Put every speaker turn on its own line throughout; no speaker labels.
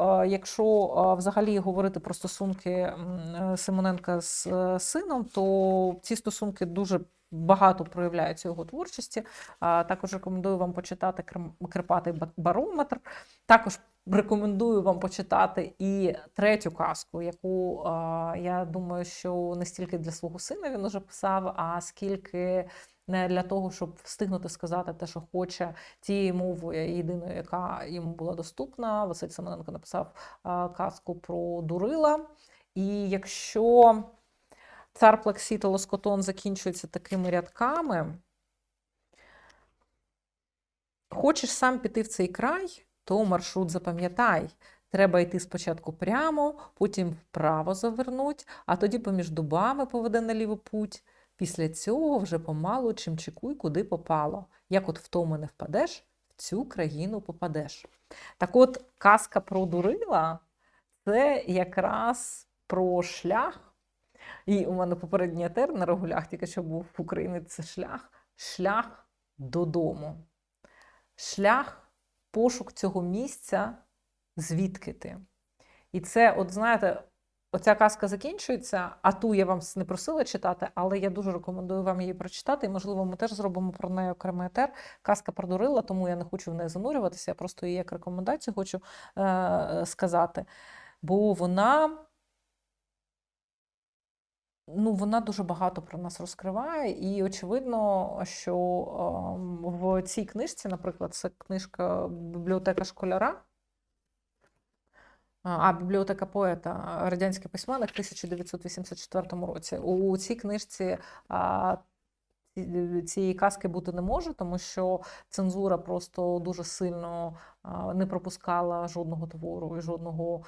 е, якщо е, взагалі говорити про стосунки е, Симоненка з сином, то ці стосунки дуже багато проявляються його творчості. Також рекомендую вам почитати «Крем- Крипатий барометр. Також рекомендую вам почитати і третю казку, яку я думаю, що не стільки для свого сина він уже писав, а скільки не для того, щоб встигнути сказати те, що хоче, тією мовою єдиною, яка йому була доступна. Василь Семененко написав казку про Дурила. І якщо цар Плаксіта Лоскотон закінчується такими рядками, хочеш сам піти в цей край, то маршрут запам'ятай. Треба йти спочатку прямо, потім вправо завернуть, а тоді поміж дубами поведе наліво путь. Після цього вже помалу чимчикуй, куди попало. Як от в тому не впадеш, в цю країну попадеш. Так от, казка про Дурила це якраз про шлях. І у мене попередній етер на регулях, тільки що був в Україні, це шлях, шлях додому. Шлях, пошук цього місця, звідки ти. І це, от знаєте, оця казка закінчується, а ту я вам не просила читати, але я дуже рекомендую вам її прочитати. І, можливо, ми теж зробимо про неї окремий етер. Казка продурила, тому я не хочу в неї занурюватися. Я просто її як рекомендацію хочу е- сказати. Бо вона. Ну, вона дуже багато про нас розкриває, і очевидно, що ем, в цій книжці, наприклад, це книжка бібліотека школяра. А, бібліотека поета, радянський письменник в 1984 році. У цій книжці цієї казки бути не може, тому що цензура просто дуже сильно не пропускала жодного твору і жодного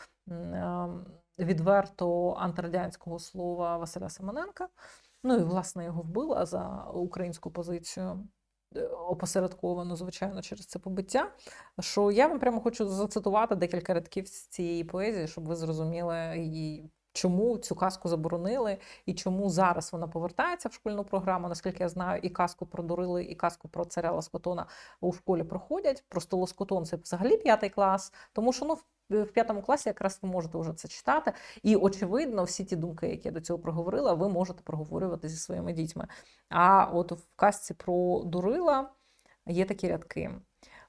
відверто антирадянського слова Василя Семененка. Ну і власне його вбила за українську позицію. Е, Опосередковано, звичайно, через це побиття. Що я вам прямо хочу зацитувати декілька рядків з цієї поезії, щоб ви зрозуміли, і чому цю казку заборонили, і чому зараз вона повертається в шкільну програму. Наскільки я знаю, і казку про Дурили, і казку про царя Лоскотона у школі проходять. Просто Лоскотон це взагалі п'ятий клас, тому що ну. в- В п'ятому класі якраз ви можете вже це читати, і очевидно, всі ті думки, які я до цього проговорила, ви можете проговорювати зі своїми дітьми. А от в казці про Дурила є такі рядки.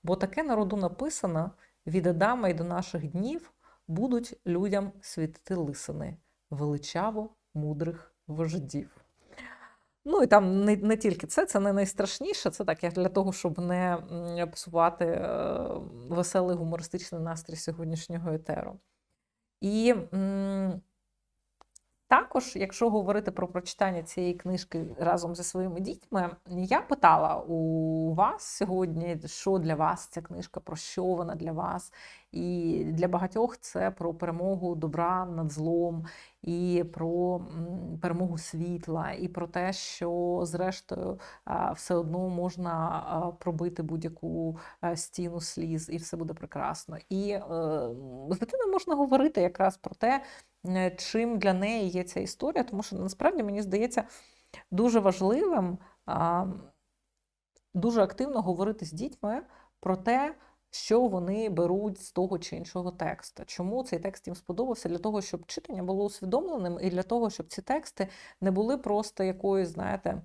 Бо таке народу написано від Адама й до наших днів будуть людям світити лисини, величаво мудрих вождів. Ну і там не, не тільки це, це не найстрашніше. Це так, як для того, щоб не псувати е, веселий гумористичний настрій сьогоднішнього етеру. І м, також, якщо говорити про прочитання цієї книжки разом зі своїми дітьми, я питала у вас сьогодні, що для вас ця книжка, про що вона для вас. І для багатьох це про перемогу добра над злом, і про перемогу світла, і про те, що зрештою все одно можна пробити будь-яку стіну сліз, і все буде прекрасно. І е, з дитиною можна говорити якраз про те, е, чим для неї є ця історія, тому що насправді мені здається дуже важливим дуже активно говорити з дітьми про те, що вони беруть з того чи іншого текста. Чому цей текст їм сподобався? Для того, щоб читання було усвідомленим, і для того, щоб ці тексти не були просто якоюсь, знаєте,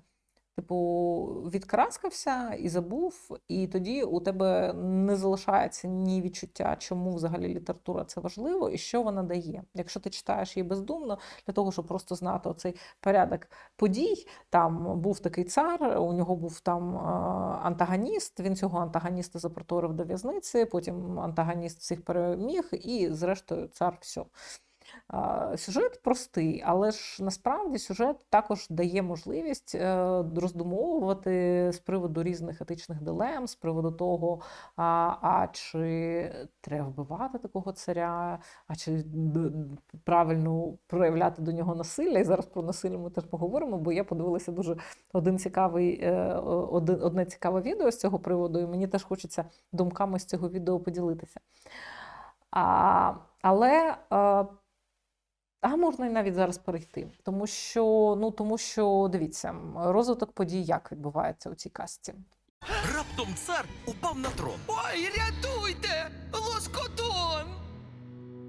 типу, відкраскався і забув, і тоді у тебе не залишається ні відчуття, чому взагалі література це важливо і що вона дає. Якщо ти читаєш її бездумно, для того, щоб просто знати оцей порядок подій, там був такий цар, у нього був там антагоніст, він цього антагоніста запроторив до в'язниці, потім антагоніст всіх переміг, і зрештою цар все. Сюжет простий, але ж насправді сюжет також дає можливість е, роздумовувати з приводу різних етичних дилем, з приводу того, а, а чи треба вбивати такого царя, а чи правильно проявляти до нього насилля. І зараз про насилля ми теж поговоримо, бо я подивилася дуже один цікавий, е, один, одне цікаве відео з цього приводу, і мені теж хочеться думками з цього відео поділитися. А, але е, а можна і навіть зараз перейти, тому що ну тому що дивіться, розвиток подій як відбувається у цій казці.
Раптом цар упав на трон.
Ой, рятуйте! Лоскотон!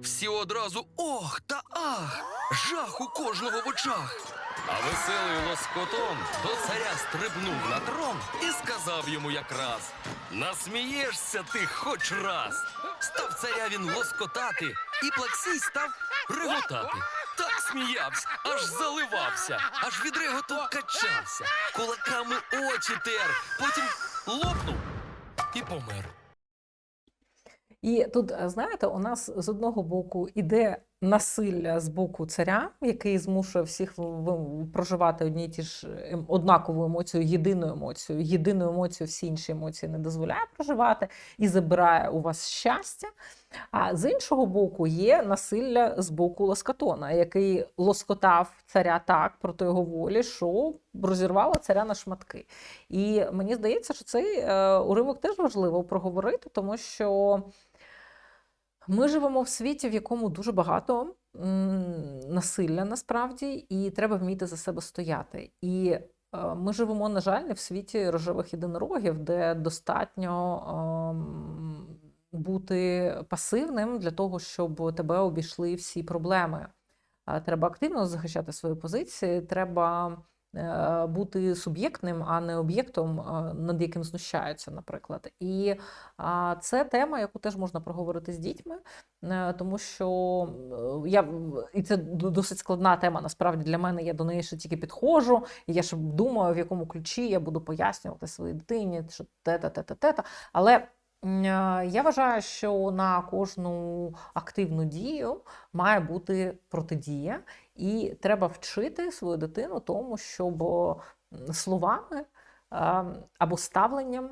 всі одразу ох та ах, жах у кожного в очах. А веселий лоскотон до царя стрибнув на трон і сказав йому якраз: Насмієшся ти хоч раз. Став царя він лоскотати, і плаксій став реготати. Так сміявся, аж заливався, аж від реготу качався, кулаками очі тер, потім лопнув і помер.
І тут, е, знаєте, у нас з одного боку іде насилля з боку царя, який змушує всіх проживати одні ті ж ем, однакову емоцію, єдину емоцію. Єдину емоцію всі інші емоції не дозволяє проживати і забирає у вас щастя. А з іншого боку, є насилля з боку Лоскатона, який лоскотав царя так проти його волі, що розірвало царя на шматки. І мені здається, що цей е, уривок теж важливо проговорити, тому що ми живемо в світі, в якому дуже багато насилля насправді, і треба вміти за себе стояти. І е, ми живемо, на жаль, не в світі рожевих єдинорогів, де достатньо ем, бути пасивним для того, щоб тебе обійшли всі проблеми. Треба активно захищати свої позиції, треба е, бути суб'єктним, а не об'єктом, е, над яким знущаються, наприклад. І це тема, яку теж можна проговорити з дітьми, е, тому що е, я і це досить складна тема. Насправді для мене я до неї ще тільки підходжу, і я ще думаю, в якому ключі я буду пояснювати своїй дитині, що тета, тета, тета. Але е, я вважаю, що на кожну активну дію має бути протидія, і треба вчити свою дитину тому, щоб словами або ставленням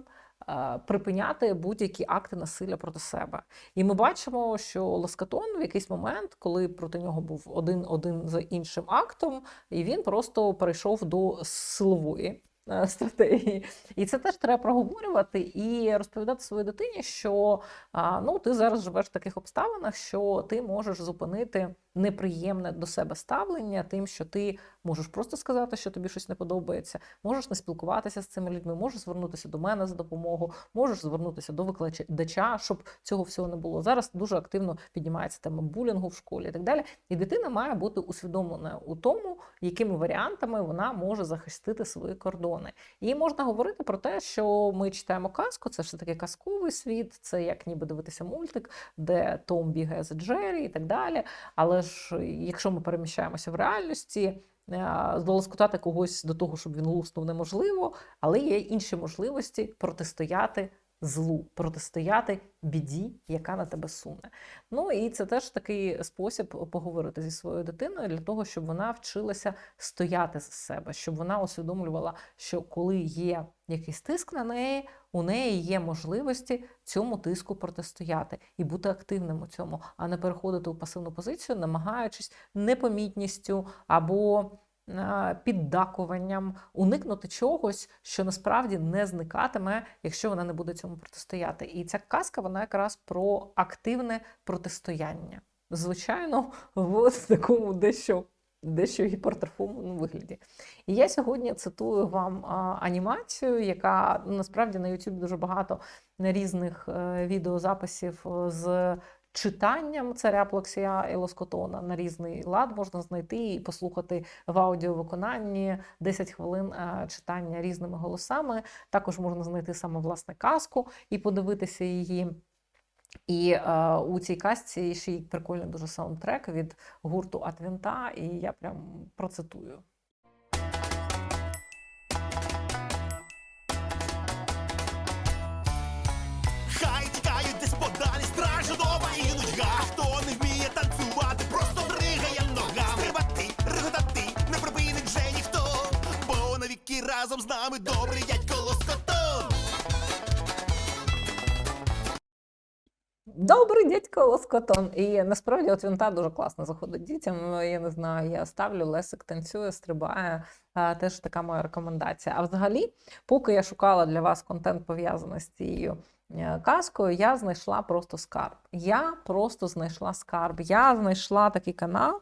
припиняти будь-які акти насилля проти себе. І ми бачимо, що Ласкатон в якийсь момент, коли проти нього був один один за іншим актом, і він просто перейшов до силової. е, Стратегії, і це теж треба проговорювати і розповідати своїй дитині, що ну ти зараз живеш в таких обставинах, що ти можеш зупинити неприємне до себе ставлення, тим, що ти можеш просто сказати, що тобі щось не подобається, можеш не спілкуватися з цими людьми, можеш звернутися до мене за допомогою, можеш звернутися до викладача, щоб цього всього не було. Зараз дуже активно піднімається тема булінгу в школі і так далі. І дитина має бути усвідомлена у тому, якими варіантами вона може захистити свої кордони. І можна говорити про те, що ми читаємо казку, це ж таки казковий світ, це як ніби дивитися мультик, де Том бігає за Джері і так далі. Але ж якщо ми переміщаємося в реальності, е, долоскотати когось до того, щоб він луснув, неможливо, але є інші можливості протистояти злу, протистояти біді, яка на тебе суне. Ну і це теж такий спосіб поговорити зі своєю дитиною для того, щоб вона вчилася стояти за себе, щоб вона усвідомлювала, що коли є якийсь тиск на неї, у неї є можливості цьому тиску протистояти і бути активним у цьому, а не переходити у пасивну позицію, намагаючись непомітністю або піддакуванням уникнути чогось, що насправді не зникатиме, якщо вона не буде цьому протистояти. І ця казка вона якраз про активне протистояння. Звичайно, в такому дещо. Дещо гіпертрофованому вигляді. І я сьогодні цитую вам анімацію, яка ну, насправді на YouTube дуже багато різних е, відеозаписів е, з читанням царя Плаксія і Лоскотона на різний лад можна знайти і послухати в аудіовиконанні 10 хвилин е, читання різними голосами. Також можна знайти саме власне казку і подивитися її. І е, у цій казці ще й прикольний дуже саундтрек від гурту Атвінта, і я прям процитую.
Разом з нами добрий дядько Лоскотон.
Добрий дядько Лоскотон. І насправді от він та дуже класно заходить дітям. Я не знаю, я ставлю Лесик танцює, стрибає. Теж така моя рекомендація. А взагалі, поки я шукала для вас контент пов'язаний з цією е, казкою, я знайшла просто скарб. Я просто знайшла скарб. Я знайшла такий канал.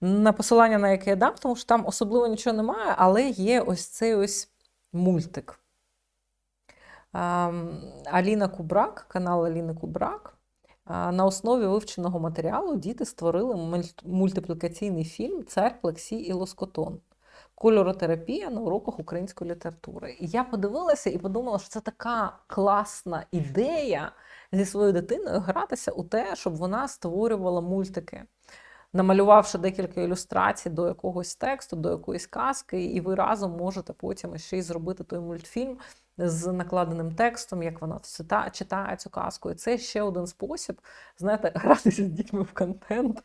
На посилання на яке я дам, тому що там особливо нічого немає, але є ось цей ось мультик. Аліна Кубрак, канал Аліни Кубрак. На основі вивченого матеріалу діти створили мультиплікаційний фільм Цар Плексій і Лоскотон. Кольоротерапія на уроках української літератури. І я подивилася і подумала, що це така класна ідея зі своєю дитиною гратися у те, щоб вона створювала мультики. Намалювавши декілька ілюстрацій до якогось тексту, до якоїсь казки, і ви разом можете потім ще й зробити той мультфільм з накладеним текстом, як вона читає, цю казку. І це ще один спосіб, знаєте, гратися з дітьми в контент.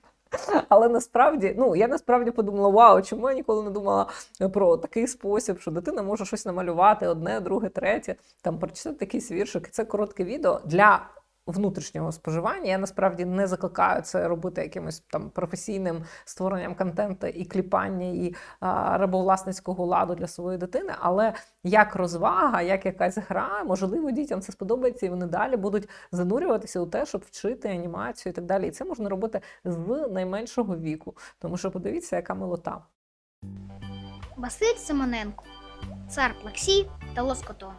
Але насправді, ну я насправді подумала: вау, чому я ніколи не думала про такий спосіб, що дитина може щось намалювати одне, друге, третє, там прочитати якийсь віршик. Це коротке відео для внутрішнього споживання. Я насправді не закликаю це робити якимось там професійним створенням контенту і кліпання, і а, рабовласницького ладу для своєї дитини. Але як розвага, як якась гра, можливо, дітям це сподобається, і вони далі будуть занурюватися у те, щоб вчити анімацію і так далі. І це можна робити з найменшого віку, тому що подивіться, яка милота.
Василь Симоненко, цар Плаксій та Лоскотон.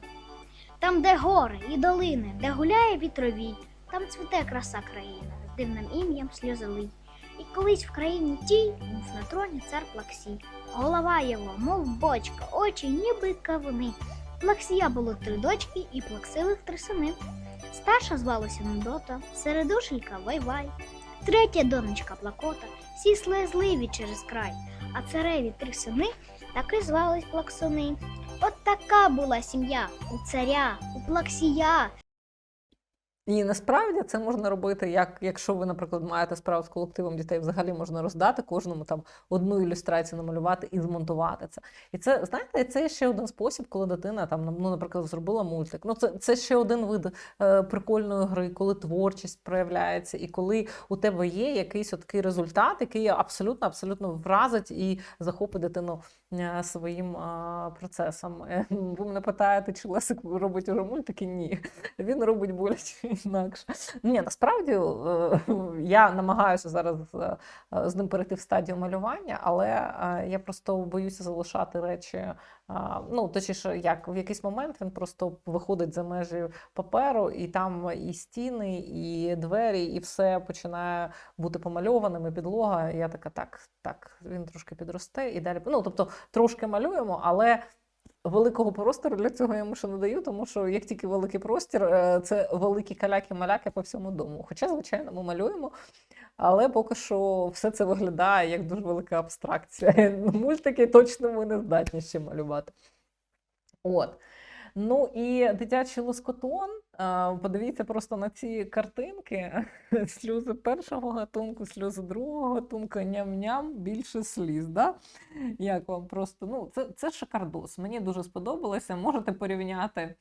Там, де гори і долини, де гуляє вітровій, там цвіте краса країна з дивним ім'ям сльозолий. І колись в країні тій був на троні цар Плаксій. Голова його, мов бочка, очі, ніби кавуни. Плаксія було три дочки і плаксивих три сини. Старша звалася Нудота, середушенька Вайвай, третя донечка Плакота, всі слезливі через край, а цареві три сини так і звались плаксуни. От така була сім'я у царя, у плаксія.
І насправді це можна робити, як якщо ви, наприклад, маєте справу з колективом дітей, взагалі можна роздати кожному там одну ілюстрацію намалювати і змонтувати це. І це знаєте, це ще один спосіб, коли дитина там, ну, наприклад, зробила мультик. Ну, це, це ще один вид е, прикольної гри, коли творчість проявляється, і коли у тебе є якийсь такий результат, який абсолютно абсолютно вразить і захопить дитину своїм процесом. Е, Ви мене питаєте, чи Лесик робить уже мультики? Ні. Він робить боляче інакше. Ні, насправді е, я намагаюся зараз е, з ним перейти в стадію малювання, але я просто боюся залишати речі. Ну, точніше, як в якийсь момент він просто виходить за межі паперу, і там і стіни, і двері, і все починає бути помальованим, і підлога. Я така, так, так, він трошки підросте і далі. Ну, тобто трошки малюємо, але великого простору для цього я йому ще не даю, тому що як тільки великий простір, е, це великі каляки-маляки по всьому дому. Хоча, звичайно, ми малюємо, але поки що все це виглядає як дуже велика абстракція. Мультики точно ми не здатні ще малювати. От. Ну і дитячий лоскотон. Е, Подивіться просто на ці картинки. Сльози першого гатунку, сльози другого гатунку, ням-ням, більше сліз. Да? Як вам просто, ну, це, це шикардос. Мені дуже сподобалося. Можете порівняти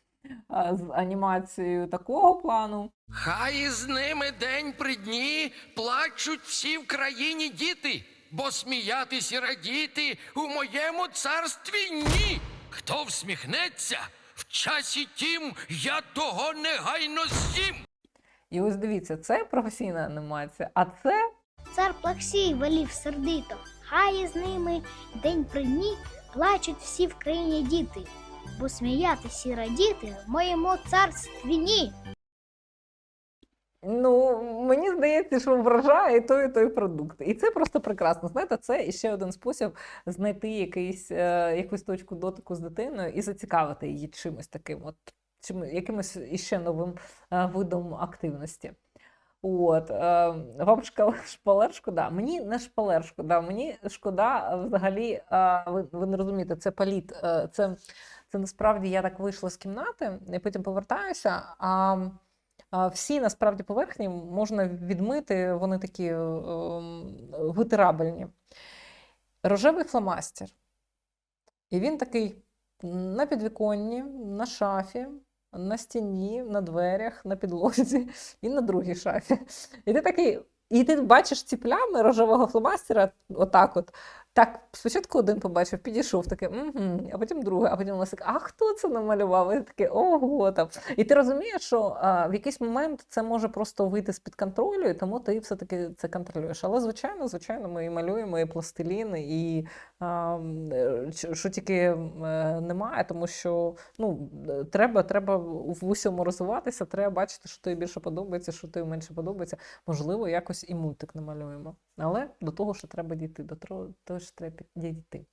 з анімацією такого плану.
Хай із ними день при дні плачуть всі в країні діти, бо сміятись і радіти у моєму царстві ні. Хто всміхнеться, в часі тім я того негайно з'їм.
І ось дивіться, це професійна анімація, а це
Цар Плаксій велів сердито, хай із ними день при дні плачуть всі в країні діти, бо сміятись і радіти в моєму царстві ні.
Ну, мені здається, що вражає і той, і той продукт. І це просто прекрасно. Знаєте, це іще один спосіб знайти якийсь, е, якусь точку дотику з дитиною і зацікавити її чимось таким, от чим, якимось іще новим е, видом активності. От, е, вам шпалер шкода. Мені не шпалер шкода, мені шкода взагалі, е, ви, ви не розумієте, це паліт. е, Це, це насправді я так вийшла з кімнати, і потім повертаюся. А, Всі насправді поверхні можна відмити, вони такі е, ем, витирабельні. Рожевий фломастер. І він такий на підвіконні, на шафі, на стіні, на дверях, на підлозі і на другій шафі. І ти такий. І ти бачиш ці плями рожевого фломастера, отак от, Так, спочатку один побачив, підійшов такий, угу, а потім другий, а потім Лесик, а хто це намалював? І таке, ого там. І ти розумієш, що а, в якийсь момент це може просто вийти з-під контролю, і тому ти все-таки це контролюєш. Але звичайно, звичайно, ми і малюємо, і пластилін, і а, е, що- тільки е, немає, тому що ну, треба, треба в усьому розвиватися, треба бачити, що тобі більше подобається, що тобі менше подобається. Можливо, якось і мультик намалюємо. Але до того, що треба дійти, до того, що треба дійти.